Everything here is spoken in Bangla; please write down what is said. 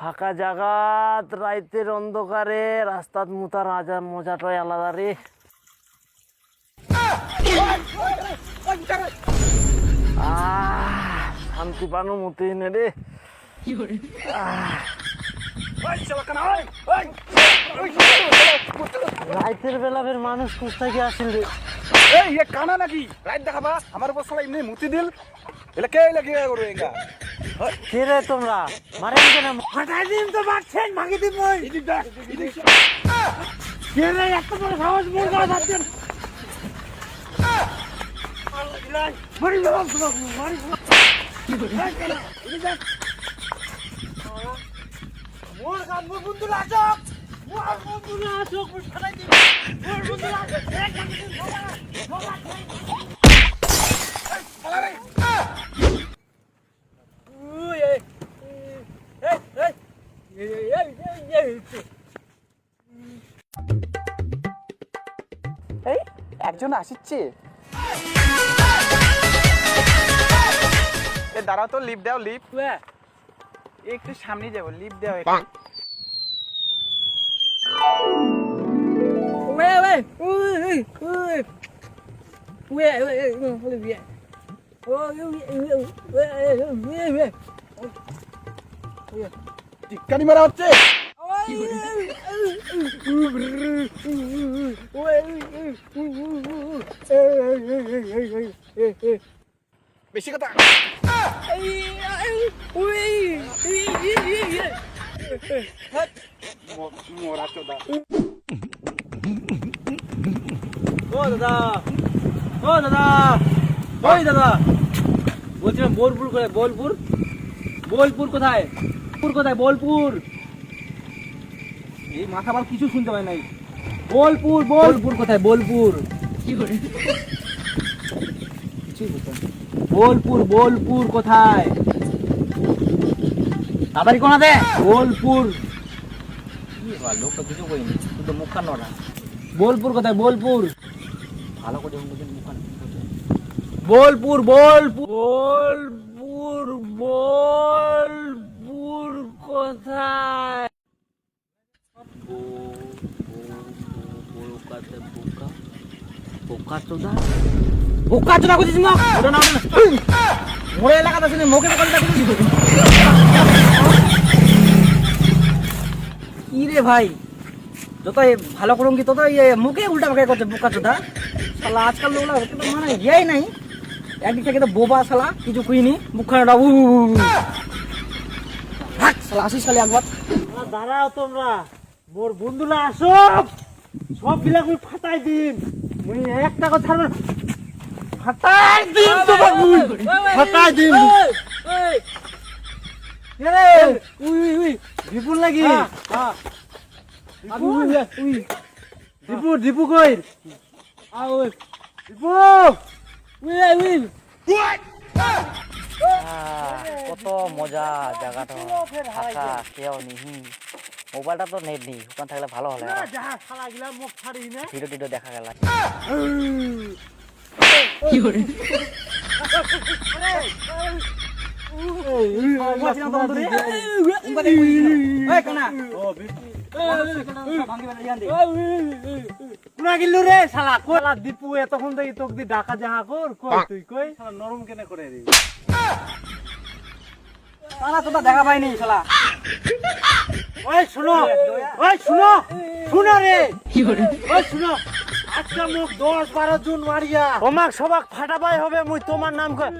ফাঁকা জাগাত, রাইতের অন্ধকারে, রাস্তাত মুতা রাজা মজাটাই আলাদা রে। শান্তি পানো মতে নে রে রাইতের বেলা মানুষ কোথ থেকে আসিল রে? এই এ কানা নাকি? রাইট দেখাবা আমার উপর শালা এমনি মুতি দিল। এলা কে কি করবে এঙ্গা কে রে তোমরা? মারেন কেন ফাটাই দিন তো মারছেন ভাগি দিন মই। কে রে এত বড় সাহস মোর গায়ে যাচ্ছেন মারি দাও মারি মোর গান বন্ধু লাজক এই একজন আসিচ্ছে। এ দাঁড়াও তো লিপ দাও লিপ। একটু সামনে যাব লিপ দাও Ué, ué, ué, ué, ué, não, olha bem. টিক্কানি মারা হচ্ছে বেশি কথা দাদা। ও দাদা। ওই দাদা। বলছিলাম বোলপুর কোথায়? বোলপুর? বোলপুর কোথায়? কোথায়? বোলপুর। এই মাথা বার কিছু শুনতে পাই নাই। বোলপুর বোলপুর কোথায়? বোলপুর। কি বোলপুর বোলপুর কোথায়? তাড়াতাড়ি কোনা দে বোলপুর। শুধু মুখখান নড়া বোলপুর কোথায়? বোলপুর। ভালো করে মুখের মুখখান বোলপুর বোলপুর। বোলপুর বোলপুর কোথায়? বোকা চোদা? বোকা চোদা করছিস মা ওটা না ওটা না মোড়ে এলাকাতে শুনে মুখে বোকা চোদা করছিস কি রে ভাই যত ভালো করুন কি তত ইয়ে মুখে উল্টা পাকা করছে বোকা চোদা শালা আজকাল মানে ইয়েই নাই। একদিক থেকে তো বোবা শালা কিছু কুইনি মুখখানা উ শালা আসিস খালি একবার। দাঁড়াও তোমরা। মোর বন্ধুরা আসো। সব মুই ফাটাই দিন মুই ছাড়বে ফাটাই দিন মুই ফাটাই দিন রে উই উই বিপুল লাগি। হ্যাঁ উই দীপু দীপু কই দীপু উই উই কত মজা জায়গাটা ফাঁকা কেউ নিহি মোবাইলটা তো নেট নেই ওখান থাকলে ভালো হলে ভিডিও টিডিও দেখা গেল পুরা গিল্লু রে শালা কোলা দীপু এতক্ষণ থেকে তোক দি ডাকা যাহা কর কই তুই কই শালা নরম কেনে করে রে শালা তোটা দেখা পাইনি শালা ওই শুনো ওই শুনো শুনো রে ওই শুনো আজকে মুখ দশ বারো জন মারিয়া। তোমাক সবাক ফাটাবাই হবে মুই তোমার নাম কই